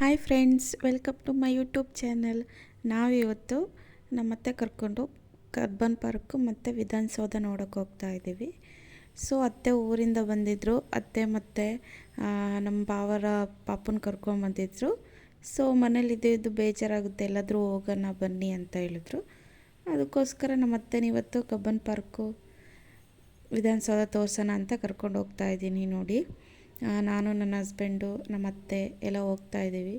Hi friends welcome to my YouTube channel ನಾವಿವತ್ತು ನಮ್ಮ ಅತ್ತೆ ಕರ್ಕೊಂಡು ಕರ್ಬನ್ ಪಾರ್ಕು ಮತ್ತು ವಿಧಾನಸೌಧ ನೋಡೋಕೆ ಹೋಗ್ತಾ ಇದ್ದೀವಿ. ಸೊ ಅತ್ತೆ ಊರಿಂದ ಬಂದಿದ್ದರು ಅತ್ತೆ ಮತ್ತು ನಮ್ಮ ಭಾವರ ಪಾಪನ ಕರ್ಕೊಂಬಂದಿದ್ರು ಸೊ ಮನೇಲಿ ಇದ್ದು ಬೇಜಾರಾಗುತ್ತೆ. ಎಲ್ಲಾದರೂ ಹೋಗೋಣ ಬನ್ನಿ ಅಂತ ಹೇಳಿದ್ರು. ಅದಕ್ಕೋಸ್ಕರ ನಮ್ಮ ಅತ್ತೆನ ಇವತ್ತು ಕಬ್ಬನ್ ಪಾರ್ಕು ವಿಧಾನಸೌಧ ತೋರ್ಸೋಣ ಅಂತ ಕರ್ಕೊಂಡು ಹೋಗ್ತಾ ಇದ್ದೀನಿ ನೋಡಿ. ನಾನು ನನ್ನ ಹಸ್ಬೆಂಡು ನಮ್ಮ ಅತ್ತೆ ಎಲ್ಲ ಹೋಗ್ತಾ ಇದ್ದೀವಿ.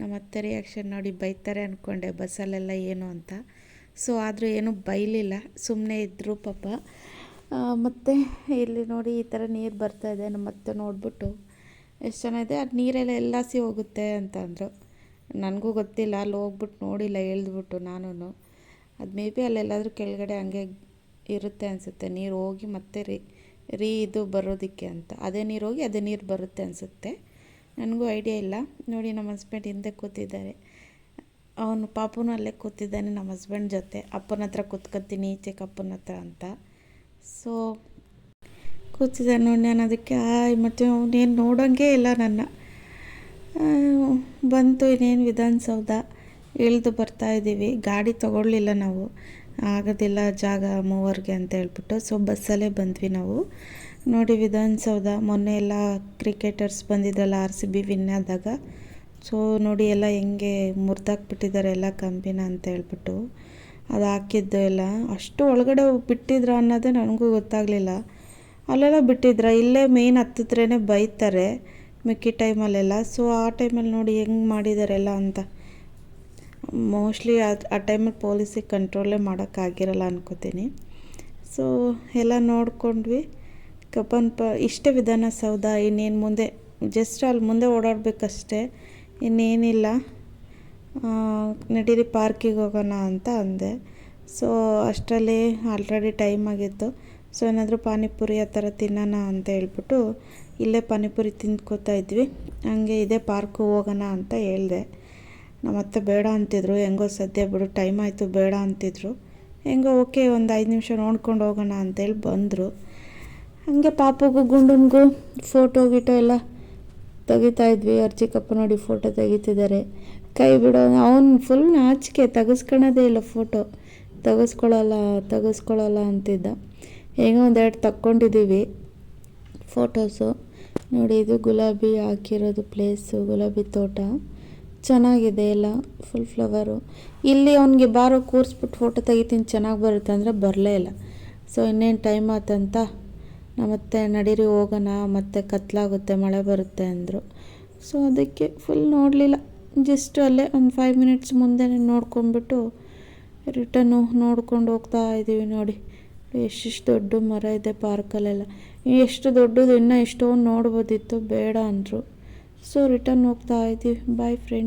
ನಮ್ಮ ಅತ್ತೆ ರಿಯಾಕ್ಷನ್ ನೋಡಿ ಬೈತಾರೆ ಅಂದ್ಕೊಂಡೆ ಬಸ್ಸಲ್ಲೆಲ್ಲ ಏನು ಅಂತ. ಸೊ ಆದರೂ ಏನೂ ಬೈಲಿಲ್ಲ ಸುಮ್ಮನೆ ಇದ್ದರು ಪಾಪ. ಮತ್ತು ಇಲ್ಲಿ ನೋಡಿ ಈ ಥರ ನೀರು ಬರ್ತಾ ಇದೆ, ನಮ್ಮ ಅತ್ತೆ ನೋಡಿಬಿಟ್ಟು ಎಷ್ಟು ಚೆನ್ನಾಗಿದೆ ಅದು ನೀರೆಲ್ಲ ಎಲ್ಲಾಸಿ ಹೋಗುತ್ತೆ ಅಂತ ಅಂದರು. ನನಗೂ ಗೊತ್ತಿಲ್ಲ, ಅಲ್ಲಿ ಹೋಗ್ಬಿಟ್ಟು ನೋಡಿಲ್ಲ ಹೇಳ್ದ್ಬಿಟ್ಟು ನಾನು ಅದು ಮೇ ಬಿ ಅಲ್ಲೆಲ್ಲಾದರೂ ಕೆಳಗಡೆ ಹಂಗೆ ಇರುತ್ತೆ ಅನಿಸುತ್ತೆ, ನೀರು ಹೋಗಿ ಮತ್ತೆ ರೀ ರೀ, ಇದು ಬರೋದಕ್ಕೆ ಅಂತ. ಅದೇ ನೀರು ಹೋಗಿ ಅದೇ ನೀರು ಬರುತ್ತೆ ಅನಿಸುತ್ತೆ. ನನಗೂ ಐಡಿಯಾ ಇಲ್ಲ. ನೋಡಿ, ನಮ್ಮ ಹಸ್ಬೆಂಡ್ ಹಿಂದೆ ಕೂತಿದ್ದಾರೆ. ಅವನು ಪಾಪುನೂ ಅಲ್ಲೇ ಕೂತಿದ್ದಾನೆ, ನಮ್ಮ ಹಸ್ಬೆಂಡ್ ಜೊತೆ. ಅಪ್ಪನ ಹತ್ರ ಕೂತ್ಕೊತೀನಿ, ಈಚೆ ಅಪ್ಪನ ಹತ್ರ ಅಂತ. ಸೊ ಕೂತಿದ್ದಾನೆ ನೋಡಿ ನಾನು ಅದಕ್ಕೆ, ಆಯ್, ಮತ್ತು ಅವನೇನು ನೋಡೋಂಗೆ ಇಲ್ಲ ನನ್ನ. ಬಂತು ಇನ್ನೇನು ವಿಧಾನಸೌಧ. ಇಳಿದು ಬರ್ತಾ ಇದ್ದೀವಿ ಗಾಡಿ ತಗೊಳ್ಳಿಲ್ಲ ನಾವು. ಆಗೋದಿಲ್ಲ ಜಾಗ ಮೂವರಿಗೆ ಅಂತ ಹೇಳ್ಬಿಟ್ಟು ಸೊ ಬಸ್ಸಲ್ಲೇ ಬಂದ್ವಿ ನಾವು. ನೋಡಿ ವಿಧಾನಸೌಧ, ಮೊನ್ನೆ ಎಲ್ಲ ಕ್ರಿಕೆಟರ್ಸ್ ಬಂದಿದ್ರಲ್ಲ ಆರ್ ಸಿ ಬಿ ವಿನ್ ಆದಾಗ. ಸೊ ನೋಡಿ ಎಲ್ಲ ಹೆಂಗೆ ಮುರಿದಾಕ್ಬಿಟ್ಟಿದ್ದಾರೆ ಎಲ್ಲ ಕಂಬಿನ ಅಂತ ಹೇಳ್ಬಿಟ್ಟು. ಅದು ಹಾಕಿದ್ದು ಎಲ್ಲ. ಅಷ್ಟು ಒಳಗಡೆ ಬಿಟ್ಟಿದ್ರ ಅನ್ನೋದೇ ನನಗೂ ಗೊತ್ತಾಗಲಿಲ್ಲ. ಅಲ್ಲೆಲ್ಲ ಬಿಟ್ಟಿದ್ರ, ಇಲ್ಲೇ ಮೇಯ್ನ್ ಹತ್ತಿದ್ರೇ ಬೈತಾರೆ ಮಿಕ್ಕಿ ಟೈಮಲ್ಲೆಲ್ಲ ಸೊ ಆ ಟೈಮಲ್ಲಿ ನೋಡಿ ಹೆಂಗೆ ಮಾಡಿದಾರೆಲ್ಲ ಅಂತ. ಮೋಸ್ಟ್ಲಿ ಅದು ಆ ಟೈಮಲ್ಲಿ ಪೊಲೀಸಿಗೆ ಕಂಟ್ರೋಲೇ ಮಾಡೋಕ್ಕಾಗಿರಲ್ಲ ಅನ್ಕೋತೀನಿ. ಸೊ ಎಲ್ಲ ನೋಡಿಕೊಂಡ್ವಿ. ಕಬ್ಬನ್ ಪ, ಇಷ್ಟೇ ವಿಧಾನಸೌಧ, ಇನ್ನೇನು ಮುಂದೆ ಜಸ್ಟ್ ಅಲ್ಲಿ ಮುಂದೆ ಓಡಾಡಬೇಕಷ್ಟೇ, ಇನ್ನೇನಿಲ್ಲ. ನಡೀರಿ ಪಾರ್ಕಿಗೆ ಹೋಗೋಣ ಅಂತ ಅಂದೆ. ಸೊ ಅಷ್ಟರಲ್ಲಿ ಆಲ್ರೆಡಿ ಟೈಮ್ ಆಗಿತ್ತು. ಸೊ ಏನಾದರೂ ಪಾನಿಪುರಿ ಆ ಥರ ತಿನ್ನೋಣ ಅಂತ ಹೇಳ್ಬಿಟ್ಟು, ಇಲ್ಲೇ ಪಾನಿಪುರಿ ತಿಂದ್ಕೋತಾ ಇದ್ವಿ. ಹಂಗೆ ಇದೇ ಪಾರ್ಕು ಹೋಗೋಣ ಅಂತ ಹೇಳಿದೆ. ನಮ್ಮ ಅತ್ತೆ ಬೇಡ ಅಂತಿದ್ರು. ಹೆಂಗೋ ಸದ್ಯ ಬಿಡು ಟೈಮ್ ಆಯಿತು, ಬೇಡ ಅಂತಿದ್ರು. ಹೆಂಗೋ ಓಕೆ ಒಂದು ಐದು ನಿಮಿಷ ನೋಡ್ಕೊಂಡು ಹೋಗೋಣ ಅಂತೇಳಿ ಬಂದರು. ಹಾಗೆ ಪಾಪಗೂ, ಗುಂಡನ್ಗೂ ಫೋಟೋ ಗಿಟೋ ಎಲ್ಲ ತೆಗಿತಾ ಇದ್ವಿ. ಅರ್ಚಿಕಪ್ಪ ನೋಡಿ ಫೋಟೋ ತೆಗಿತಿದ್ದಾರೆ. ಕೈ ಬಿಡೋ, ಅವನು ಫುಲ್ ನಾಚಿಕೆ, ತೆಗೆಸ್ಕೊಳೋದೇ ಇಲ್ಲ ಫೋಟೋ ತೆಗೆಸ್ಕೊಳ್ಳಲ್ಲ ತೆಗೆಸ್ಕೊಳ್ಳಲ್ಲ ಅಂತಿದ್ದ. ಹೆಂಗೋ ಒಂದೆರಡು ತಕ್ಕೊಂಡಿದ್ದೀವಿ ಫೋಟೋಸು ನೋಡಿ, ಇದು ಗುಲಾಬಿ ಹಾಕಿರೋದು ಪ್ಲೇಸು ಗುಲಾಬಿ ತೋಟ. ಚೆನ್ನಾಗಿದೆ ಎಲ್ಲ ಫುಲ್ ಫ್ಲವರು ಇಲ್ಲಿ ಅವನಿಗೆ ಬಾರೋ ಕೂರಿಸ್ಬಿಟ್ಟು ಫೋಟೋ ತೆಗಿತೀನಿ, ಚೆನ್ನಾಗಿ ಬರುತ್ತೆ ಅಂದರೆ ಬರಲೇ ಇಲ್ಲ. ಸೊ ಇನ್ನೇನು ಟೈಮ್ ಆತಂತ? ಮತ್ತೆ ನಡೀರಿ, ಹೋಗೋಣ, ಮತ್ತೆ ಕತ್ಲಾಗುತ್ತೆ, ಮಳೆ ಬರುತ್ತೆ ಅಂದರು. ಸೊ ಅದಕ್ಕೆ ಫುಲ್ ನೋಡಲಿಲ್ಲ. ಜಸ್ಟ್ ಅಲ್ಲೇ ಒಂದು ಫೈವ್ ಮಿನಿಟ್ಸ್ ಮುಂದೆ ನೋಡ್ಕೊಂಡ್ಬಿಟ್ಟು ರಿಟರ್ನು ನೋಡ್ಕೊಂಡು ಹೋಗ್ತಾ ಇದ್ದೀವಿ ನೋಡಿ. ಎಷ್ಟೆಷ್ಟು ದೊಡ್ಡ ಮರ ಇದೆ ಪಾರ್ಕಲ್ಲೆಲ್ಲ. ಎಷ್ಟು ದೊಡ್ಡದು, ಇನ್ನೂ ಎಷ್ಟೊಂದು ನೋಡ್ಬೋದಿತ್ತು, ಬೇಡ ಅಂದರು. ಸೊ ರಿಟರ್ನ್ ಹೋಗ್ತಾ ಇದ್ದೀವಿ ಬಾಯ್ ಫ್ರೆಂಡ್